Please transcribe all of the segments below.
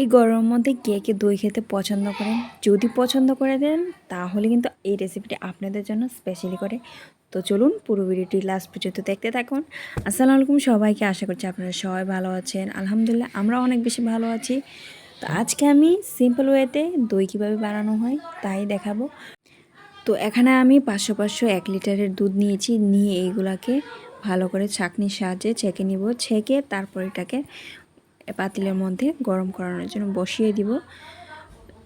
এই গরমের মধ্যে কে কে দই খেতে পছন্দ করেন? যদি পছন্দ করে দেন, তাহলে কিন্তু এই রেসিপিটি আপনাদের জন্য স্পেশালি করে। তো চলুন পুরো ভিডিওটি লাস্ট পর্যন্ত দেখতে থাকুন। আসসালামু আলাইকুম সবাইকে, আশা করছি আপনারা সবাই ভালো আছেন। আলহামদুলিল্লাহ, আমরা অনেক বেশি ভালো আছি। তো আজকে আমি সিম্পল ওয়েতে দই কীভাবে বানানো হয় তাই দেখাবো। তো এখানে আমি পাঁচশো পাঁচশো এক লিটারের দুধ নিয়েছি। নিয়ে এইগুলাকে ভালো করে ছাঁকনির সাহায্যে ছেঁকে নিব। ছেঁকে তারপর এটাকে পাতিলের মধ্যে গরম করানোর জন্য বসিয়ে দিব।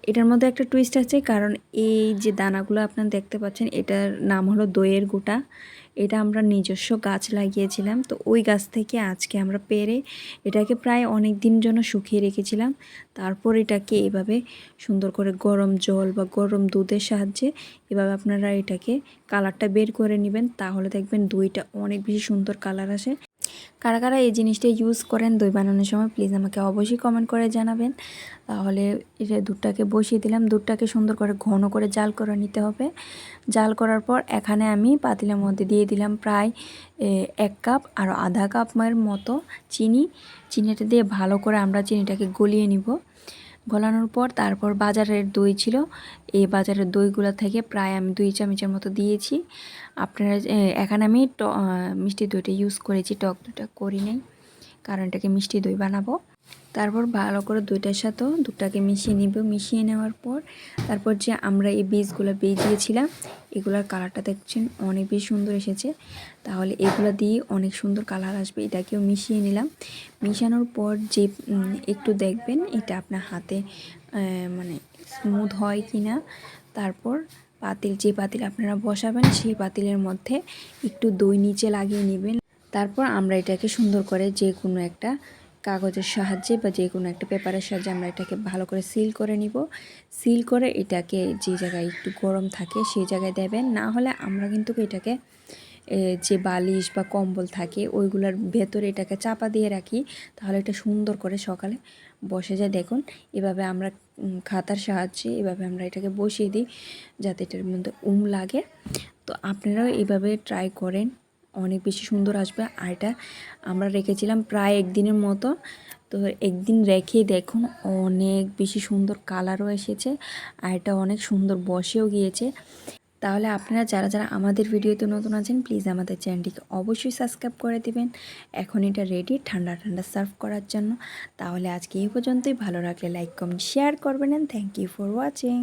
এটার মধ্যে একটা টুইস্ট আছে, কারণ এই যে দানাগুলো আপনারা দেখতে পাচ্ছেন, এটার নাম হলো দইয়ের গোটা। এটা আমরা নিজস্ব গাছ লাগিয়েছিলাম, তো ওই গাছ থেকে আজকে আমরা পেরে এটাকে প্রায় অনেক দিন জন্য শুকিয়ে রেখেছিলাম। তারপর এটাকে এভাবে সুন্দর করে গরম জল বা গরম দুধের সাহায্যে এভাবে আপনারা এটাকে কালারটা বের করে নেবেন, তাহলে দেখবেন দইটা অনেক বেশি সুন্দর কালার আসে। কারা কারা এই জিনিসটা ইউজ করেন দই বানানোর সময় প্লিজ আমাকে অবশ্যই কমেন্ট করে জানাবেন। তাহলে এটা দুধটাকে বসিয়ে দিলাম, দুধটাকে সুন্দর করে ঘন করে জাল করে নিতে হবে। জাল করার পর এখানে আমি পাতিলের মধ্যে দিয়ে দিলাম প্রায় এক কাপ আর আধা কাপের মতো চিনি। চিনিটা দিয়ে ভালো করে আমরা চিনিটাকে গলিয়ে নিব। গলানোর পর তারপর বাজারের দই ছিল। এই বাজারের দইগুলো থেকে প্রায় আমি দুই চামচের মতো দিয়েছি। আপনারা এখানে আমি মিষ্টি দইটা ইউজ করেছি, টক দইটা করি নেই। কারণ এটাকে মিষ্টি দই বানাবো। তারপর ভালো করে দুইটার সাথেও দুধটাকে মিশিয়ে নিব। মিশিয়ে নেওয়ার পর তারপর যে আমরা এই বীজগুলো বেজিয়েছিলাম এগুলোর কালারটা দেখছেন অনেক বেশি সুন্দর এসেছে। তাহলে এগুলো দিয়ে অনেক সুন্দর কালার আসবে, এটাকেও মিশিয়ে নিলাম। মিশানোর পর যে একটু দেখবেন এটা আপনার হাতে মানে স্মুথ হয় কি না তারপর পাতিল, যে পাতিল আপনারা বসাবেন সেই পাতিলের মধ্যে একটু দই নিচে লাগিয়ে নেবেন। তারপর আমরা এটাকে সুন্দর করে যে কোনো একটা কাগজের সাহায্যে বা যে কোনো একটা পেপারের সাহায্যে আমরা এটাকে ভালো করে সিল করে নিব। সিল করে এটাকে যে জায়গায় একটু গরম থাকে সেই জায়গায় দেবেন। না হলে আমরা কিন্তু এটাকে যে বালিশ বা কম্বল থাকে ওইগুলোর ভেতরে এটাকে চাপা দিয়ে রাখি। তাহলে এটা সুন্দর করে সকালে বসে যায়। দেখুন, এভাবে আমরা খাতার সাহায্যে এভাবে আমরা এটাকে বসিয়ে দিই যাতে এটার মধ্যে উম লাগে। তো আপনারাও এভাবে ট্রাই করেন। অনেক বেশি সুন্দর আসবে। আর এটা আমরা রেখেছিলাম প্রায় একদিনের মতো। তো একদিন রেখে দেখুন অনেক বেশি সুন্দর কালারও এসেছে আর এটা অনেক সুন্দর বসেও গিয়েছে। তাহলে আপনারা যারা যারা আমাদের ভিডিওতে নতুন আছেন প্লিজ আমাদের চ্যানেলটিকে অবশ্যই সাবস্ক্রাইব করে দিবেন। এখন এটা রেডি ঠান্ডা ঠান্ডা সার্ভ করার জন্য। তাহলে আজকে এই পর্যন্তই। ভালো রাখলে লাইক কমেন্ট শেয়ার করবেন। Thank you for watching